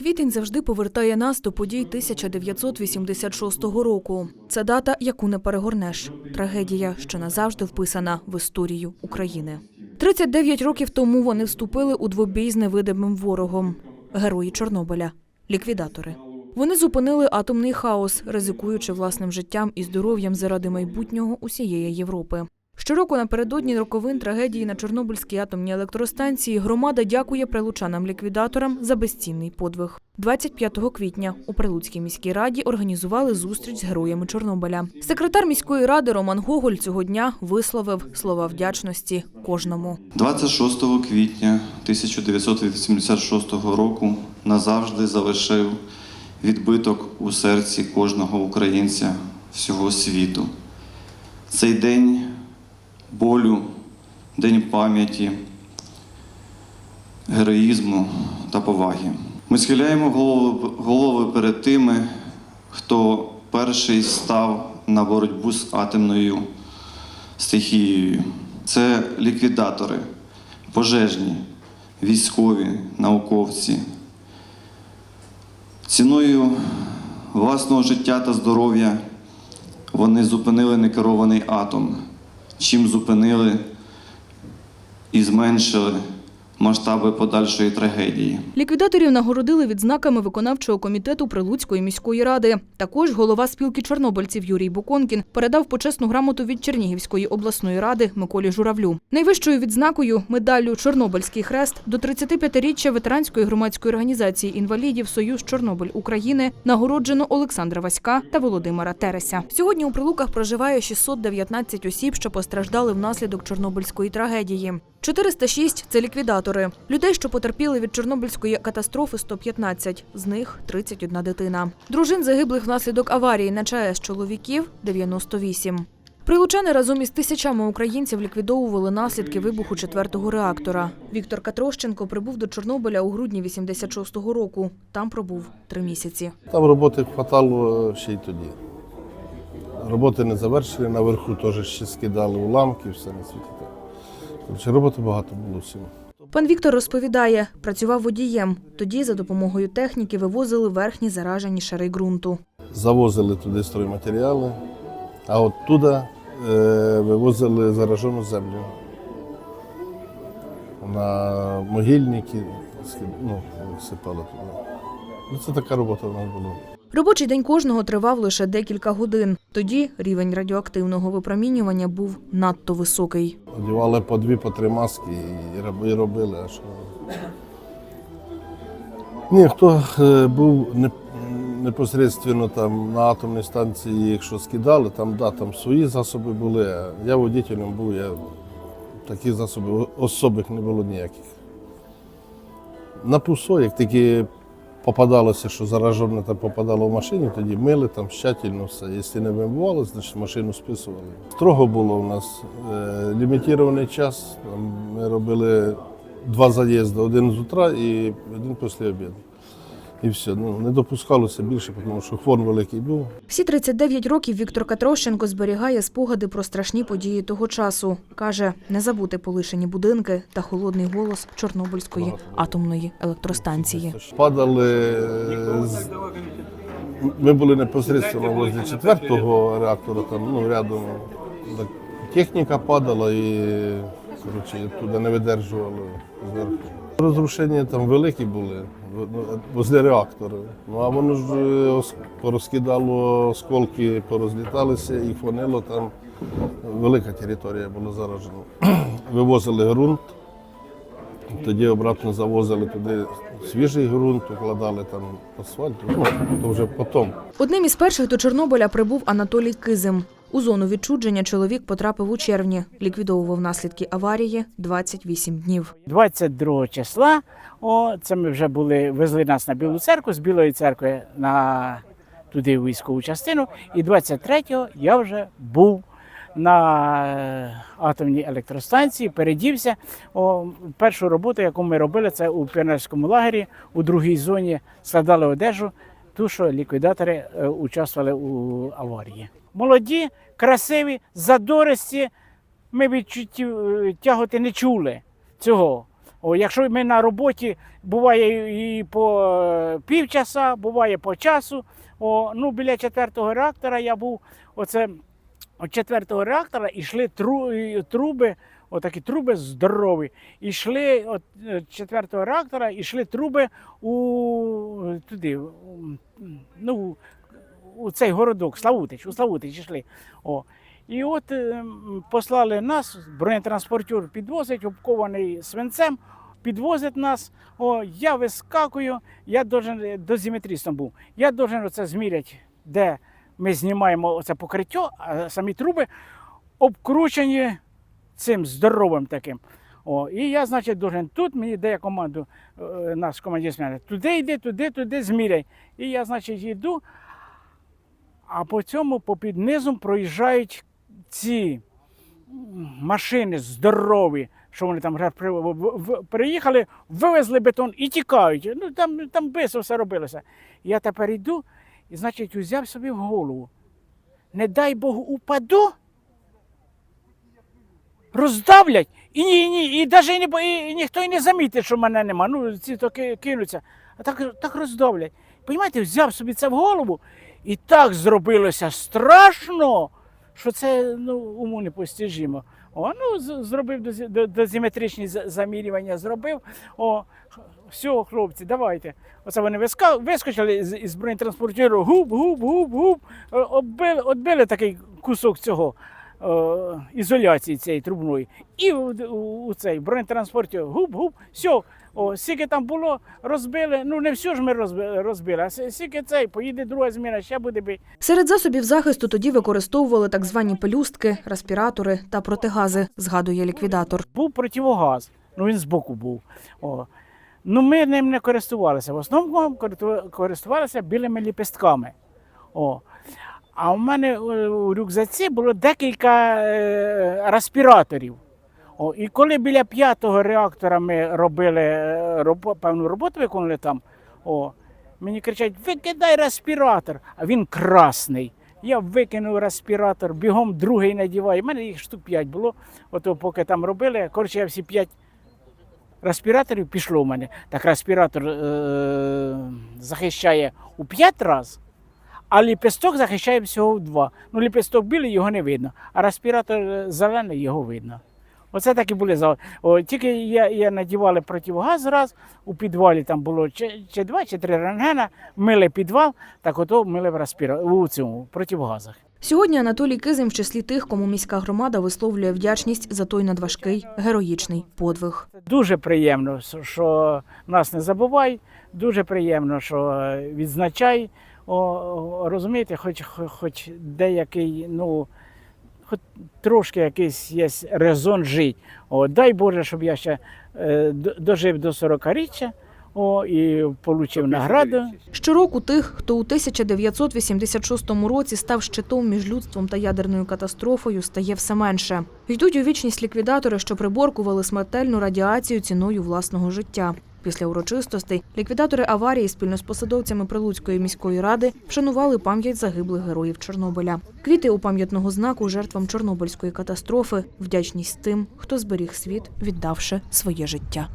Квітень завжди повертає нас до подій 1986 року. Це дата, яку не перегорнеш. Трагедія, що назавжди вписана в історію України. 39 років тому вони вступили у двобій з невидимим ворогом. Герої Чорнобиля, ліквідатори. Вони зупинили атомний хаос, ризикуючи власним життям і здоров'ям заради майбутнього усієї Європи. Щороку напередодні роковин трагедії на Чорнобильській атомній електростанції громада дякує прилучанам-ліквідаторам за безцінний подвиг. 25 квітня у Прилуцькій міській раді організували зустріч з героями Чорнобиля. Секретар міської ради Роман Гоголь цього дня висловив слова вдячності кожному. 26 квітня 1986 року назавжди залишив відбиток у серці кожного українця всього світу. Цей день болю, день пам'яті, героїзму та поваги. Ми схиляємо голови, перед тими, хто перший став на боротьбу з атомною стихією. Це ліквідатори, пожежні, військові, науковці. Ціною власного життя та здоров'я вони зупинили некерований атом, чим зупинили і зменшили масштаби подальшої трагедії. Ліквідаторів нагородили відзнаками виконавчого комітету Прилуцької міської ради. Також голова спілки чорнобильців Юрій Буконкін передав почесну грамоту від Чернігівської обласної ради Миколі Журавлю. Найвищою відзнакою медаллю Чорнобильський хрест до 35-річчя ветеранської громадської організації інвалідів Союз Чорнобиль України нагороджено Олександра Васька та Володимира Тереся. Сьогодні у Прилуках проживає 619 осіб, що постраждали внаслідок Чорнобильської трагедії. 406 – це ліквідатори. Людей, що потерпіли від Чорнобильської катастрофи, 115. З них 31 дитина. Дружин загиблих внаслідок аварії на ЧАЕС чоловіків – 98. Прилучани разом із тисячами українців ліквідовували наслідки вибуху четвертого реактора. Віктор Катрощенко прибув до Чорнобиля у грудні 86-го року. Там пробув три місяці. Там роботи хватало ще й тоді. Роботи не завершили, наверху теж ще скидали уламки, все на світі. Роботи багато було всього. Пан Віктор розповідає, працював водієм. Тоді за допомогою техніки вивозили верхні заражені шари ґрунту. Завозили туди стройматеріали, а от туди е, вивозили заражену землю. На могильники ну, сипали туди. Ну, це така робота в нас була. Робочий день кожного тривав лише декілька годин. Тоді рівень радіоактивного випромінювання був надто високий. Одягали по дві, по три маски і робили. А що? Ні, хто е, був не, непосередньо там на атомній станції, якщо скидали, там, да, там свої засоби були. Я водителем був, я таких засобів особих не було ніяких. На ПУСО, як тільки попадалося, що заражене там попадало в машину, тоді мили там тщательно все. Якщо не вимивалося, значить машину списували. Строго було у нас е, лімітований час. Ми робили два заїзди, один з утра і один після обіду. І все. Ну, не допускалося більше, тому що хвор великий був. Всі 39 років Віктор Катрощенко зберігає спогади про страшні події того часу. Каже, не забути полишені будинки та холодний голос Чорнобильської атомної електростанції. Падали. Ми були непосередньо возле четвертого реактора, там ну, рядом так, техніка падала і коротше, туди не видержували зверху. Розрушення там великі були возле реактора. Ну а воно ж е, порозкидало осколки, порозліталися і фонило там. Велика територія була заражена. Вивозили ґрунт. Тоді обратно завозили туди свіжий ґрунт, укладали там асфальт, ну, то вже потім. Одним із перших до Чорнобиля прибув Анатолій Кизим. У зону відчудження чоловік потрапив у червні. Ліквідовував наслідки аварії 28 днів. 22 числа. О, це ми вже були, везли нас на Білу церкву з Білої церкви на туди військову частину. І 23-го я вже був на е, атомній електростанції, передівся. О, першу роботу, яку ми робили, це у піонерському лагері у другій зоні складали одежу, ту, що ліквідатори е, участвували у аварії. Молоді, красиві, задористі. Ми відчуттів е, тяготи не чули цього. О, якщо ми на роботі, буває і по е, півчаса, буває по часу. О, ну, біля четвертого реактора я був. Оце від четвертого реактора йшли тру, труби, отакі труби здорові. Ішли від четвертого реактора, йшли труби у туди, ну, у цей городок, Славутич, у Славутич йшли. О. І от е, послали нас, бронетранспортер підвозить, обкований свинцем, підвозить нас. О, я вискакую, я должен, дозиметристом був. Я должен оце зміряти, де ми знімаємо оце покриття, а самі труби обкручені цим здоровим таким. О, і я, значить, должен тут мені дає команду, е, наш командир сміє, туди йди, туди, туди зміряй. І я, значить, йду, а по цьому попід низом проїжджають ці машини здорові, що вони там приїхали, вивезли бетон і тікають. Ну там, там бисо все робилося. Я тепер йду і, значить, узяв собі в голову. Не дай Бог упаду, роздавлять, і ні, ні, і навіть і, і ніхто і не замітить, що мене нема. Ну, ці то кинуться, а так, так роздавлять. Понімаєте, взяв собі це в голову, і так зробилося страшно, що це ну, уму непостижимо. О, ну, зробив дози- до- дозиметричні за- замірювання, зробив. О, все, хлопці, давайте. Оце вони вискочили з, із бронетранспортеру, губ, губ, губ, губ, е, оббили, отбили такий кусок цього е, ізоляції цієї трубної. І у, у, у цей бронетранспортер губ, губ, все. О, скільки там було, розбили. Ну не все ж ми розбили, а скільки цей, поїде друга зміна, ще буде бити. Серед засобів захисту тоді використовували так звані пелюстки, респіратори та протигази, згадує ліквідатор. Був противогаз, ну він збоку був. О. Ну, ми ним не користувалися. В основному користувалися білими ліпестками. О. А у мене е, у рюкзаці було декілька е, респіраторів. О, і коли біля п'ятого реактора ми робили е, робо- певну роботу, виконували там, о, мені кричать: викидай респіратор, а він красний. Я викинув респіратор, бігом другий надіваю. У мене їх штук п'ять було. Ото поки там робили, коротше, я всі п'ять респіраторів пішло у мене. Так респіратор е- захищає у п'ять разів, а ліпесток захищає всього в два. Ну, ліпесток білий, його не видно, а респіратор е, зелений, його видно. Оце такі були за. О, тільки я, я надівали противогаз раз, у підвалі там було чи, чи два, чи три рентгена, мили підвал, так ото мили в респіра... у цьому противогазах. Сьогодні Анатолій Кизим в числі тих, кому міська громада висловлює вдячність за той надважкий героїчний подвиг. Дуже приємно, що нас не забувають. Дуже приємно, що відзначай. О, о, розумієте, хоч, хоч, хоч деякий, ну, хоч трошки якийсь є резон жити. О, дай Боже, щоб я ще е, дожив до 40-річчя о, і отримав награду. Щороку тих, хто у 1986 році став щитом між людством та ядерною катастрофою, стає все менше. Йдуть у вічність ліквідатори, що приборкували смертельну радіацію ціною власного життя. Після урочистостей ліквідатори аварії спільно з посадовцями Прилуцької міської ради вшанували пам'ять загиблих героїв Чорнобиля. Квіти у пам'ятного знаку жертвам Чорнобильської катастрофи, вдячність тим, хто зберіг світ, віддавши своє життя.